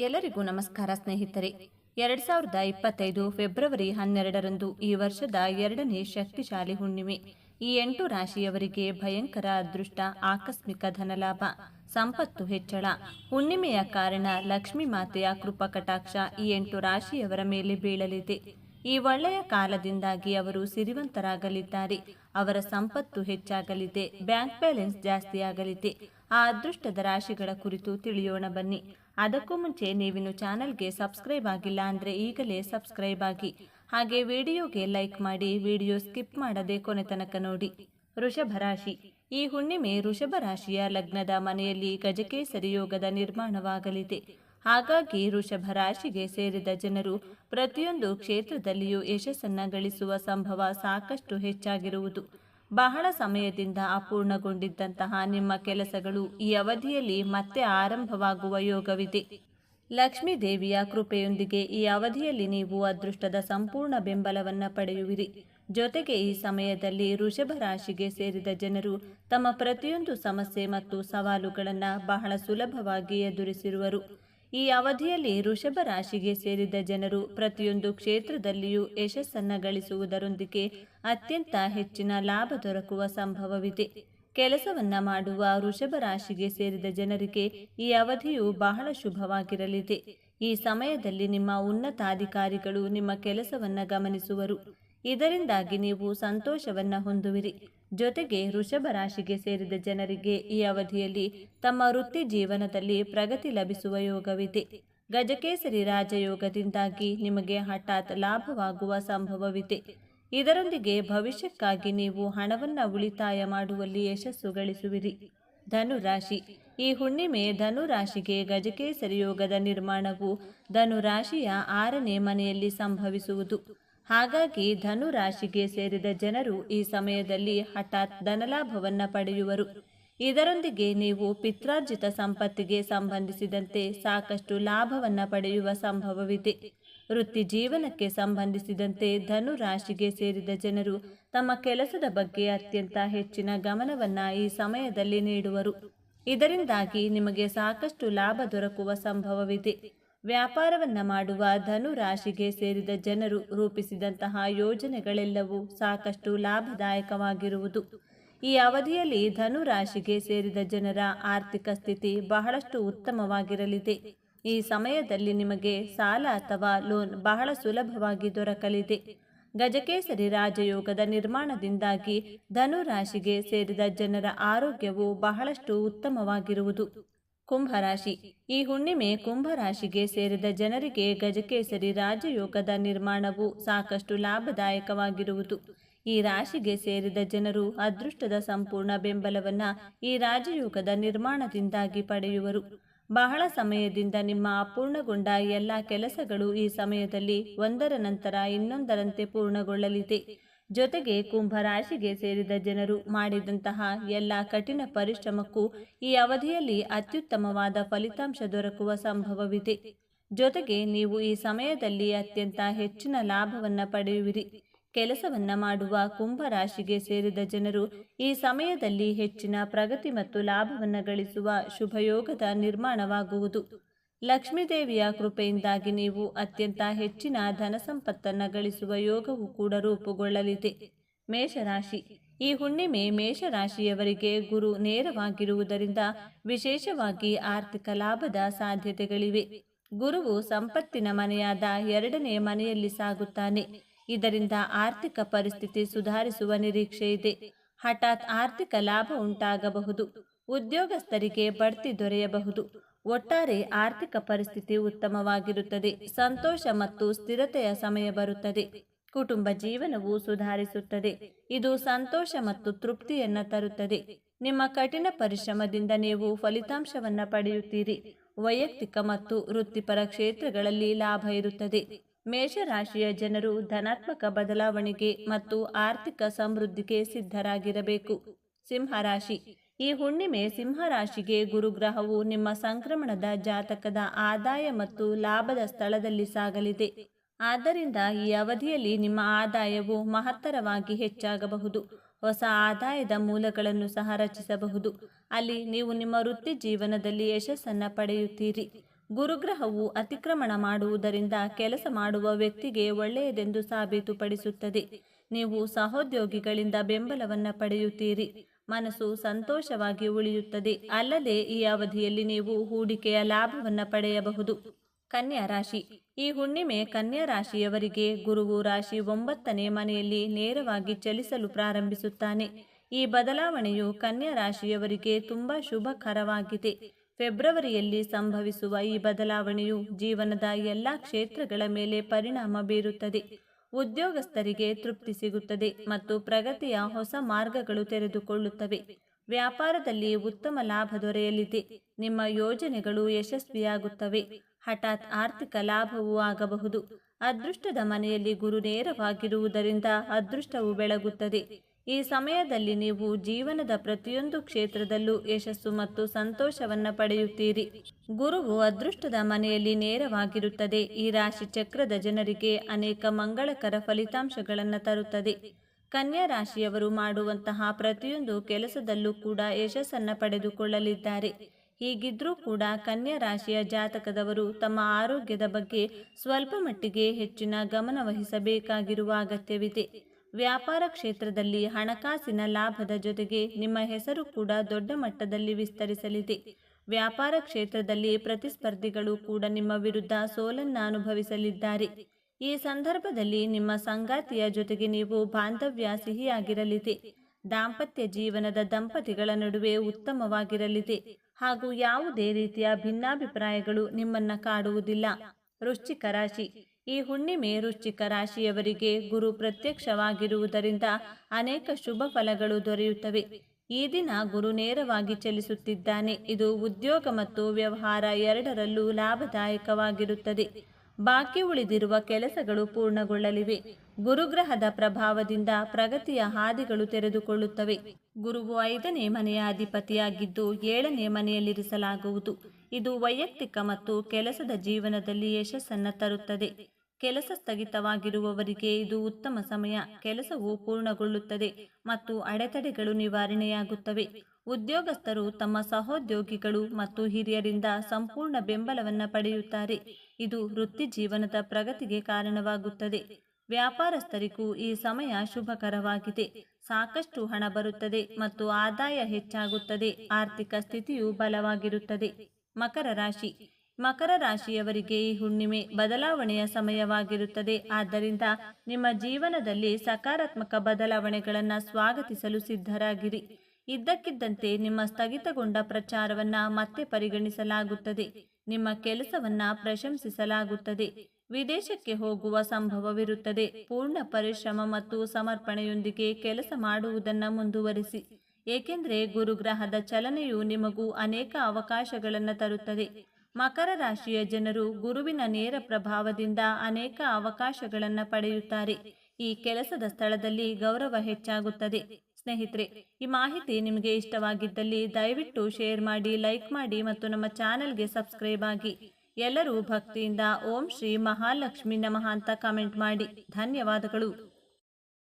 ಎಲ್ಲರಿಗೂ ನಮಸ್ಕಾರ ಸ್ನೇಹಿತರೆ. ಎರಡ್ ಸಾವಿರದ ಇಪ್ಪತ್ತೈದು ಫೆಬ್ರವರಿ ಹನ್ನೆರಡರಂದು ಈ ವರ್ಷದ ಎರಡನೇ ಶಕ್ತಿಶಾಲಿ ಹುಣ್ಣಿಮೆ. ಈ ಎಂಟು ರಾಶಿಯವರಿಗೆ ಭಯಂಕರ ಅದೃಷ್ಟ, ಆಕಸ್ಮಿಕ ಧನಲಾಭ, ಸಂಪತ್ತು ಹೆಚ್ಚಳ. ಹುಣ್ಣಿಮೆಯ ಕಾರಣ ಲಕ್ಷ್ಮೀ ಮಾತೆಯ ಕೃಪಾ ಕಟಾಕ್ಷ ಈ ಎಂಟು ರಾಶಿಯವರ ಮೇಲೆ ಬೀಳಲಿದೆ. ಈ ಒಳ್ಳೆಯ ಕಾಲದಿಂದಾಗಿ ಅವರು ಸಿರಿವಂತರಾಗಲಿದ್ದಾರೆ. ಅವರ ಸಂಪತ್ತು ಹೆಚ್ಚಾಗಲಿದೆ. ಬ್ಯಾಂಕ್ ಬ್ಯಾಲೆನ್ಸ್ ಜಾಸ್ತಿಯಾಗಲಿದೆ. ಆ ಅದೃಷ್ಟದ ರಾಶಿಗಳ ಕುರಿತು ತಿಳಿಯೋಣ ಬನ್ನಿ. ಅದಕ್ಕೂ ಮುಂಚೆ ನೀವಿನ್ನು ಚಾನಲ್ಗೆ ಸಬ್ಸ್ಕ್ರೈಬ್ ಆಗಿಲ್ಲ ಅಂದರೆ ಈಗಲೇ ಸಬ್ಸ್ಕ್ರೈಬ್ ಆಗಿ. ಹಾಗೆ ವಿಡಿಯೋಗೆ ಲೈಕ್ ಮಾಡಿ, ವಿಡಿಯೋ ಸ್ಕಿಪ್ ಮಾಡದೆ ಕೊನೆ ತನಕ ನೋಡಿ. ವೃಷಭ ರಾಶಿ. ಈ ಹುಣ್ಣಿಮೆ ವೃಷಭ ರಾಶಿಯ ಲಗ್ನದ ಮನೆಯಲ್ಲಿ ಗಜಕೇಸರಿ ಯೋಗದ ನಿರ್ಮಾಣವಾಗಲಿದೆ. ಹಾಗಾಗಿ ವೃಷಭ ರಾಶಿಗೆ ಸೇರಿದ ಜನರು ಪ್ರತಿಯೊಂದು ಕ್ಷೇತ್ರದಲ್ಲಿಯೂ ಯಶಸ್ಸನ್ನ ಗಳಿಸುವ ಸಂಭವ ಸಾಕಷ್ಟು ಹೆಚ್ಚಾಗಿರುವುದು. ಬಹಳ ಸಮಯದಿಂದ ಅಪೂರ್ಣಗೊಂಡಿದ್ದಂತಹ ನಿಮ್ಮ ಕೆಲಸಗಳು ಈ ಅವಧಿಯಲ್ಲಿ ಮತ್ತೆ ಆರಂಭವಾಗುವ ಯೋಗವಿದೆ. ಲಕ್ಷ್ಮೀ ದೇವಿಯ ಕೃಪೆಯೊಂದಿಗೆ ಈ ಅವಧಿಯಲ್ಲಿ ನೀವು ಅದೃಷ್ಟದ ಸಂಪೂರ್ಣ ಬೆಂಬಲವನ್ನು ಪಡೆಯುವಿರಿ. ಜೊತೆಗೆ ಈ ಸಮಯದಲ್ಲಿ ಋಷಭ ರಾಶಿಗೆ ಸೇರಿದ ಜನರು ತಮ್ಮ ಪ್ರತಿಯೊಂದು ಸಮಸ್ಯೆ ಮತ್ತು ಸವಾಲುಗಳನ್ನು ಬಹಳ ಸುಲಭವಾಗಿ ಎದುರಿಸಿರುವರು. ಈ ಅವಧಿಯಲ್ಲಿ ಋಷಭ ರಾಶಿಗೆ ಸೇರಿದ ಜನರು ಪ್ರತಿಯೊಂದು ಕ್ಷೇತ್ರದಲ್ಲಿಯೂ ಯಶಸ್ಸನ್ನು ಗಳಿಸುವುದರೊಂದಿಗೆ ಅತ್ಯಂತ ಹೆಚ್ಚಿನ ಲಾಭ ದೊರಕುವ ಸಂಭವವಿದೆ. ಕೆಲಸವನ್ನ ಮಾಡುವ ವೃಷಭ ರಾಶಿಗೆ ಸೇರಿದ ಜನರಿಗೆ ಈ ಅವಧಿಯು ಬಹಳ ಶುಭವಾಗಿರಲಿದೆ. ಈ ಸಮಯದಲ್ಲಿ ನಿಮ್ಮ ಉನ್ನತಾಧಿಕಾರಿಗಳು ನಿಮ್ಮ ಕೆಲಸವನ್ನ ಗಮನಿಸುವರು. ಇದರಿಂದಾಗಿ ನೀವು ಸಂತೋಷವನ್ನ ಹೊಂದುವಿರಿ. ಜೊತೆಗೆ ವೃಷಭ ರಾಶಿಗೆ ಸೇರಿದ ಜನರಿಗೆ ಈ ಅವಧಿಯಲ್ಲಿ ತಮ್ಮ ವೃತ್ತಿ ಜೀವನದಲ್ಲಿ ಪ್ರಗತಿ ಲಭಿಸುವ ಯೋಗವಿದೆ. ಗಜಕೇಸರಿ ರಾಜಯೋಗದಿಂದಾಗಿ ನಿಮಗೆ ಹಠಾತ್ ಲಾಭವಾಗುವ ಸಂಭವವಿದೆ. ಇದರೊಂದಿಗೆ ಭವಿಷ್ಯಕ್ಕಾಗಿ ನೀವು ಹಣವನ್ನು ಉಳಿತಾಯ ಮಾಡುವಲ್ಲಿ ಯಶಸ್ಸು ಗಳಿಸುವಿರಿ. ಧನುರಾಶಿ. ಈ ಹುಣ್ಣಿಮೆ ಧನುರಾಶಿಗೆ ಗಜಕೇಸರಿ ಯೋಗದ ನಿರ್ಮಾಣವು ಧನುರಾಶಿಯ ಆರನೇ ಮನೆಯಲ್ಲಿ ಸಂಭವಿಸುವುದು. ಹಾಗಾಗಿ ಧನು ರಾಶಿಗೆ ಸೇರಿದ ಜನರು ಈ ಸಮಯದಲ್ಲಿ ಹಠಾತ್ ಧನಲಾಭವನ್ನ ಪಡೆಯುವರು. ಇದರೊಂದಿಗೆ ನೀವು ಪಿತ್ರಾರ್ಜಿತ ಸಂಪತ್ತಿಗೆ ಸಂಬಂಧಿಸಿದಂತೆ ಸಾಕಷ್ಟು ಲಾಭವನ್ನ ಪಡೆಯುವ ಸಂಭವವಿದೆ. ವೃತ್ತಿ ಜೀವನಕ್ಕೆ ಸಂಬಂಧಿಸಿದಂತೆ ಧನು ರಾಶಿಗೆ ಸೇರಿದ ಜನರು ತಮ್ಮ ಕೆಲಸದ ಬಗ್ಗೆ ಅತ್ಯಂತ ಹೆಚ್ಚಿನ ಗಮನವನ್ನ ಈ ಸಮಯದಲ್ಲಿ ನೀಡುವರು. ಇದರಿಂದಾಗಿ ನಿಮಗೆ ಸಾಕಷ್ಟು ಲಾಭ ದೊರಕುವ ಸಂಭವವಿದೆ. ವ್ಯಾಪಾರವನ್ನ ಮಾಡುವ ಧನು ರಾಶಿಗೆ ಸೇರಿದ ಜನರು ರೂಪಿಸಿದಂತಹ ಯೋಜನೆಗಳೆಲ್ಲವೂ ಸಾಕಷ್ಟು ಲಾಭದಾಯಕವಾಗಿರುವುದು. ಈ ಅವಧಿಯಲ್ಲಿ ಧನು ರಾಶಿಗೆ ಸೇರಿದ ಜನರ ಆರ್ಥಿಕ ಸ್ಥಿತಿ ಬಹಳಷ್ಟು ಉತ್ತಮವಾಗಿರಲಿದೆ. ಈ ಸಮಯದಲ್ಲಿ ನಿಮಗೆ ಸಾಲ ಅಥವಾ ಲೋನ್ ಬಹಳ ಸುಲಭವಾಗಿ ದೊರಕಲಿದೆ. ಗಜಕೇಸರಿ ರಾಜಯೋಗದ ನಿರ್ಮಾಣದಿಂದಾಗಿ ಧನು ರಾಶಿಗೆ ಸೇರಿದ ಜನರ ಆರೋಗ್ಯವು ಬಹಳಷ್ಟು ಉತ್ತಮವಾಗಿರುವುದು. ಕುಂಭರಾಶಿ. ಈ ಹುಣ್ಣಿಮೆ ಕುಂಭರಾಶಿಗೆ ಸೇರಿದ ಜನರಿಗೆ ಗಜಕೇಸರಿ ರಾಜಯೋಗದ ನಿರ್ಮಾಣವು ಸಾಕಷ್ಟು ಲಾಭದಾಯಕವಾಗಿರುವುದು. ಈ ರಾಶಿಗೆ ಸೇರಿದ ಜನರು ಅದೃಷ್ಟದ ಸಂಪೂರ್ಣ ಬೆಂಬಲವನ್ನ ಈ ರಾಜಯೋಗದ ನಿರ್ಮಾಣದಿಂದಾಗಿ ಪಡೆಯುವರು. ಬಹಳ ಸಮಯದಿಂದ ನಿಮ್ಮ ಅಪೂರ್ಣಗೊಂಡ ಎಲ್ಲ ಕೆಲಸಗಳು ಈ ಸಮಯದಲ್ಲಿ ಒಂದರ ನಂತರ ಇನ್ನೊಂದರಂತೆ ಪೂರ್ಣಗೊಳ್ಳಲಿದೆ. ಜೊತೆಗೆ ಕುಂಭರಾಶಿಗೆ ಸೇರಿದ ಜನರು ಮಾಡಿದಂತಹ ಎಲ್ಲ ಕಠಿಣ ಪರಿಶ್ರಮಕ್ಕೂ ಈ ಅವಧಿಯಲ್ಲಿ ಅತ್ಯುತ್ತಮವಾದ ಫಲಿತಾಂಶ ದೊರಕುವ ಸಂಭವವಿದೆ. ಜೊತೆಗೆ ನೀವು ಈ ಸಮಯದಲ್ಲಿ ಅತ್ಯಂತ ಹೆಚ್ಚಿನ ಲಾಭವನ್ನು ಪಡೆಯುವಿರಿ. ಕೆಲಸವನ್ನ ಮಾಡುವ ಕುಂಭರಾಶಿಗೆ ಸೇರಿದ ಜನರು ಈ ಸಮಯದಲ್ಲಿ ಹೆಚ್ಚಿನ ಪ್ರಗತಿ ಮತ್ತು ಲಾಭವನ್ನು ಗಳಿಸುವ ಶುಭಯೋಗದ ನಿರ್ಮಾಣವಾಗುವುದು. ಲಕ್ಷ್ಮೀದೇವಿಯ ಕೃಪೆಯಿಂದಾಗಿ ನೀವು ಅತ್ಯಂತ ಹೆಚ್ಚಿನ ಧನ ಸಂಪತ್ತನ್ನು ಗಳಿಸುವ ಯೋಗವು ಕೂಡ ರೂಪುಗೊಳ್ಳಲಿದೆ. ಮೇಷರಾಶಿ. ಈ ಹುಣ್ಣಿಮೆ ಮೇಷರಾಶಿಯವರಿಗೆ ಗುರು ನೇರವಾಗಿರುವುದರಿಂದ ವಿಶೇಷವಾಗಿ ಆರ್ಥಿಕ ಲಾಭದ ಸಾಧ್ಯತೆಗಳಿವೆ. ಗುರುವು ಸಂಪತ್ತಿನ ಮನೆಯಾದ ಎರಡನೇ ಮನೆಯಲ್ಲಿ ಸಾಗುತ್ತಾನೆ. ಇದರಿಂದ ಆರ್ಥಿಕ ಪರಿಸ್ಥಿತಿ ಸುಧಾರಿಸುವ ನಿರೀಕ್ಷೆ ಇದೆ. ಹಠಾತ್ ಆರ್ಥಿಕ ಲಾಭ ಉಂಟಾಗಬಹುದು. ಉದ್ಯೋಗಸ್ಥರಿಗೆ ಬಡ್ತಿ ದೊರೆಯಬಹುದು. ಒಟ್ಟಾರೆ ಆರ್ಥಿಕ ಪರಿಸ್ಥಿತಿ ಉತ್ತಮವಾಗಿರುತ್ತದೆ, ಸಂತೋಷ ಮತ್ತು ಸ್ಥಿರತೆಯ ಸಮಯ ಬರುತ್ತದೆ, ಕುಟುಂಬ ಜೀವನವು ಸುಧಾರಿಸುತ್ತದೆ, ಇದು ಸಂತೋಷ ಮತ್ತು ತೃಪ್ತಿಯನ್ನ ತರುತ್ತದೆ. ನಿಮ್ಮ ಕಠಿಣ ಪರಿಶ್ರಮದಿಂದ ನೀವು ಫಲಿತಾಂಶವನ್ನ ಪಡೆಯುತ್ತೀರಿ, ವೈಯಕ್ತಿಕ ಮತ್ತು ವೃತ್ತಿಪರ ಕ್ಷೇತ್ರಗಳಲ್ಲಿ ಲಾಭ ಇರುತ್ತದೆ. ಮೇಷರಾಶಿಯ ಜನರು ಧನಾತ್ಮಕ ಬದಲಾವಣೆಗೆ ಮತ್ತು ಆರ್ಥಿಕ ಸಮೃದ್ಧಿಗೆ ಸಿದ್ಧರಾಗಿರಬೇಕು. ಸಿಂಹರಾಶಿ ಈ ಹುಣ್ಣಿಮೆ ಸಿಂಹರಾಶಿಗೆ ಗುರುಗ್ರಹವು ನಿಮ್ಮ ಸಂಕ್ರಮಣದ ಜಾತಕದ ಆದಾಯ ಮತ್ತು ಲಾಭದ ಸ್ಥಳದಲ್ಲಿ ಸಾಗಲಿದೆ. ಆದ್ದರಿಂದ ಈ ಅವಧಿಯಲ್ಲಿ ನಿಮ್ಮ ಆದಾಯವು ಮಹತ್ತರವಾಗಿ ಹೆಚ್ಚಾಗಬಹುದು. ಹೊಸ ಆದಾಯದ ಮೂಲಗಳನ್ನು ಸಹ ರಚಿಸಬಹುದು. ಅಲ್ಲಿ ನೀವು ನಿಮ್ಮ ವೃತ್ತಿ ಜೀವನದಲ್ಲಿ ಯಶಸ್ಸನ್ನು ಪಡೆಯುತ್ತೀರಿ. ಗುರುಗ್ರಹವು ಅತಿಕ್ರಮಣ ಮಾಡುವುದರಿಂದ ಕೆಲಸ ಮಾಡುವ ವ್ಯಕ್ತಿಗೆ ಒಳ್ಳೆಯದೆಂದು ಸಾಬೀತುಪಡಿಸುತ್ತದೆ. ನೀವು ಸಹೋದ್ಯೋಗಿಗಳಿಂದ ಬೆಂಬಲವನ್ನು ಪಡೆಯುತ್ತೀರಿ. ಮನಸ್ಸು ಸಂತೋಷವಾಗಿ ಉಳಿಯುತ್ತದೆ. ಅಲ್ಲದೆ ಈ ಅವಧಿಯಲ್ಲಿ ನೀವು ಹೂಡಿಕೆಯ ಲಾಭವನ್ನು ಪಡೆಯಬಹುದು. ಕನ್ಯಾ ರಾಶಿ. ಈ ಹುಣ್ಣಿಮೆ ಕನ್ಯಾ ರಾಶಿಯವರಿಗೆ ಗುರುವು ರಾಶಿ ಒಂಬತ್ತನೇ ಮನೆಯಲ್ಲಿ ನೇರವಾಗಿ ಚಲಿಸಲು ಪ್ರಾರಂಭಿಸುತ್ತಾನೆ. ಈ ಬದಲಾವಣೆಯು ಕನ್ಯಾ ರಾಶಿಯವರಿಗೆ ತುಂಬಾ ಶುಭಕರವಾಗಿದೆ. ಫೆಬ್ರವರಿಯಲ್ಲಿ ಸಂಭವಿಸುವ ಈ ಬದಲಾವಣೆಯು ಜೀವನದ ಎಲ್ಲ ಕ್ಷೇತ್ರಗಳ ಮೇಲೆ ಪರಿಣಾಮ ಬೀರುತ್ತದೆ. ಉದ್ಯೋಗಸ್ಥರಿಗೆ ತೃಪ್ತಿ ಸಿಗುತ್ತದೆ ಮತ್ತು ಪ್ರಗತಿಯ ಹೊಸ ಮಾರ್ಗಗಳು ತೆರೆದುಕೊಳ್ಳುತ್ತವೆ. ವ್ಯಾಪಾರದಲ್ಲಿ ಉತ್ತಮ ಲಾಭ ದೊರೆಯಲಿದೆ. ನಿಮ್ಮ ಯೋಜನೆಗಳು ಯಶಸ್ವಿಯಾಗುತ್ತವೆ. ಹಠಾತ್ ಆರ್ಥಿಕ ಲಾಭವೂ ಆಗಬಹುದು. ಅದೃಷ್ಟದ ಮನೆಯಲ್ಲಿ ಗುರು ನೇರವಾಗಿರುವುದರಿಂದ ಅದೃಷ್ಟವು ಬೆಳಗುತ್ತದೆ. ಈ ಸಮಯದಲ್ಲಿ ನೀವು ಜೀವನದ ಪ್ರತಿಯೊಂದು ಕ್ಷೇತ್ರದಲ್ಲೂ ಯಶಸ್ಸು ಮತ್ತು ಸಂತೋಷವನ್ನು ಪಡೆಯುತ್ತೀರಿ. ಗುರುವು ಅದೃಷ್ಟದ ಮನೆಯಲ್ಲಿ ನೇರವಾಗಿರುತ್ತದೆ. ಈ ರಾಶಿ ಚಕ್ರದ ಜನರಿಗೆ ಅನೇಕ ಮಂಗಳಕರ ಫಲಿತಾಂಶಗಳನ್ನು ತರುತ್ತದೆ. ಕನ್ಯಾ ರಾಶಿಯವರು ಮಾಡುವಂತಹ ಪ್ರತಿಯೊಂದು ಕೆಲಸದಲ್ಲೂ ಕೂಡ ಯಶಸ್ಸನ್ನು ಪಡೆದುಕೊಳ್ಳಲಿದ್ದಾರೆ. ಹೀಗಿದ್ರೂ ಕೂಡ ಕನ್ಯಾ ರಾಶಿಯ ಜಾತಕದವರು ತಮ್ಮ ಆರೋಗ್ಯದ ಬಗ್ಗೆ ಸ್ವಲ್ಪ ಮಟ್ಟಿಗೆ ಹೆಚ್ಚಿನ ಗಮನ ವಹಿಸಬೇಕಾಗಿರುವ ಅಗತ್ಯವಿದೆ. ವ್ಯಾಪಾರ ಕ್ಷೇತ್ರದಲ್ಲಿ ಹಣಕಾಸಿನ ಲಾಭದ ಜೊತೆಗೆ ನಿಮ್ಮ ಹೆಸರು ಕೂಡ ದೊಡ್ಡ ಮಟ್ಟದಲ್ಲಿ ವಿಸ್ತರಿಸಲಿದೆ. ವ್ಯಾಪಾರ ಕ್ಷೇತ್ರದಲ್ಲಿ ಪ್ರತಿಸ್ಪರ್ಧಿಗಳು ಕೂಡ ನಿಮ್ಮ ವಿರುದ್ಧ ಸೋಲನ್ನು ಅನುಭವಿಸಲಿದ್ದಾರೆ. ಈ ಸಂದರ್ಭದಲ್ಲಿ ನಿಮ್ಮ ಸಂಗಾತಿಯ ಜೊತೆಗೆ ನೀವು ಬಾಂಧವ್ಯ ಸಿಹಿಯಾಗಿರಲಿದೆ. ದಾಂಪತ್ಯ ಜೀವನದ ದಂಪತಿಗಳ ನಡುವೆ ಉತ್ತಮವಾಗಿರಲಿದೆ. ಹಾಗೂ ಯಾವುದೇ ರೀತಿಯ ಭಿನ್ನಾಭಿಪ್ರಾಯಗಳು ನಿಮ್ಮನ್ನ ಕಾಡುವುದಿಲ್ಲ. ವೃಶ್ಚಿಕ ರಾಶಿ. ಈ ಹುಣ್ಣಿಮೆ ವೃಶ್ಚಿಕ ರಾಶಿಯವರಿಗೆ ಗುರು ಪ್ರತ್ಯಕ್ಷವಾಗಿರುವುದರಿಂದ ಅನೇಕ ಶುಭ ಫಲಗಳು ದೊರೆಯುತ್ತವೆ. ಈ ದಿನ ಗುರು ನೇರವಾಗಿ ಚಲಿಸುತ್ತಿದ್ದಾನೆ. ಇದು ಉದ್ಯೋಗ ಮತ್ತು ವ್ಯವಹಾರ ಎರಡರಲ್ಲೂ ಲಾಭದಾಯಕವಾಗಿರುತ್ತದೆ. ಬಾಕಿ ಉಳಿದಿರುವ ಕೆಲಸಗಳು ಪೂರ್ಣಗೊಳ್ಳಲಿವೆ. ಗುರುಗ್ರಹದ ಪ್ರಭಾವದಿಂದ ಪ್ರಗತಿಯ ಹಾದಿಗಳು ತೆರೆದುಕೊಳ್ಳುತ್ತವೆ. ಗುರುವು ಐದನೇ ಮನೆಯ ಅಧಿಪತಿಯಾಗಿದ್ದು ಏಳನೇ ಮನೆಯಲ್ಲಿರಿಸಲಾಗುವುದು. ಇದು ವೈಯಕ್ತಿಕ ಮತ್ತು ಕೆಲಸದ ಜೀವನದಲ್ಲಿ ಯಶಸ್ಸನ್ನು ತರುತ್ತದೆ. ಕೆಲಸ ಸ್ಥಗಿತವಾಗಿರುವವರಿಗೆ ಇದು ಉತ್ತಮ ಸಮಯ. ಕೆಲಸವು ಪೂರ್ಣಗೊಳ್ಳುತ್ತದೆ ಮತ್ತು ಅಡೆತಡೆಗಳು ನಿವಾರಣೆಯಾಗುತ್ತವೆ. ಉದ್ಯೋಗಸ್ಥರು ತಮ್ಮ ಸಹೋದ್ಯೋಗಿಗಳು ಮತ್ತು ಹಿರಿಯರಿಂದ ಸಂಪೂರ್ಣ ಬೆಂಬಲವನ್ನು ಪಡೆಯುತ್ತಾರೆ. ಇದು ವೃತ್ತಿ ಜೀವನದ ಪ್ರಗತಿಗೆ ಕಾರಣವಾಗುತ್ತದೆ. ವ್ಯಾಪಾರಸ್ಥರಿಗೂ ಈ ಸಮಯ ಶುಭಕರವಾಗಿದೆ. ಸಾಕಷ್ಟು ಹಣ ಬರುತ್ತದೆ ಮತ್ತು ಆದಾಯ ಹೆಚ್ಚಾಗುತ್ತದೆ. ಆರ್ಥಿಕ ಸ್ಥಿತಿಯು ಬಲವಾಗಿರುತ್ತದೆ. ಮಕರ ರಾಶಿ. ಮಕರ ರಾಶಿಯವರಿಗೆ ಈ ಹುಣ್ಣಿಮೆ ಬದಲಾವಣೆಯ ಸಮಯವಾಗಿರುತ್ತದೆ. ಆದ್ದರಿಂದ ನಿಮ್ಮ ಜೀವನದಲ್ಲಿ ಸಕಾರಾತ್ಮಕ ಬದಲಾವಣೆಗಳನ್ನು ಸ್ವಾಗತಿಸಲು ಸಿದ್ಧರಾಗಿರಿ. ಇದ್ದಕ್ಕಿದ್ದಂತೆ ನಿಮ್ಮ ಸ್ಥಗಿತಗೊಂಡ ಪ್ರಚಾರವನ್ನ ಮತ್ತೆ ಪರಿಗಣಿಸಲಾಗುತ್ತದೆ. ನಿಮ್ಮ ಕೆಲಸವನ್ನ ಪ್ರಶಂಸಿಸಲಾಗುತ್ತದೆ. ವಿದೇಶಕ್ಕೆ ಹೋಗುವ ಸಂಭವವಿರುತ್ತದೆ. ಪೂರ್ಣ ಪರಿಶ್ರಮ ಮತ್ತು ಸಮರ್ಪಣೆಯೊಂದಿಗೆ ಕೆಲಸ ಮಾಡುವುದನ್ನು ಮುಂದುವರಿಸಿ. ಏಕೆಂದರೆ ಗುರುಗ್ರಹದ ಚಲನೆಯು ನಿಮಗೂ ಅನೇಕ ಅವಕಾಶಗಳನ್ನು ತರುತ್ತದೆ. ಮಕರ ರಾಶಿಯ ಜನರು ಗುರುವಿನ ನೇರ ಪ್ರಭಾವದಿಂದ ಅನೇಕ ಅವಕಾಶಗಳನ್ನು ಪಡೆಯುತ್ತಾರೆ. ಈ ಕೆಲಸದ ಸ್ಥಳದಲ್ಲಿ ಗೌರವ ಹೆಚ್ಚಾಗುತ್ತದೆ. ಸ್ನೇಹಿತರೆ, ಈ ಮಾಹಿತಿ ನಿಮಗೆ ಇಷ್ಟವಾಗಿದ್ದಲ್ಲಿ ದಯವಿಟ್ಟು ಶೇರ್ ಮಾಡಿ, ಲೈಕ್ ಮಾಡಿ ಮತ್ತು ನಮ್ಮ ಚಾನೆಲ್ಗೆ ಸಬ್ಸ್ಕ್ರೈಬ್ ಆಗಿ. ಎಲ್ಲರೂ ಭಕ್ತಿಯಿಂದ ಓಂ ಶ್ರೀ ಮಹಾಲಕ್ಷ್ಮಿ ನಮಃ ಅಂತ ಕಮೆಂಟ್ ಮಾಡಿ. ಧನ್ಯವಾದಗಳು.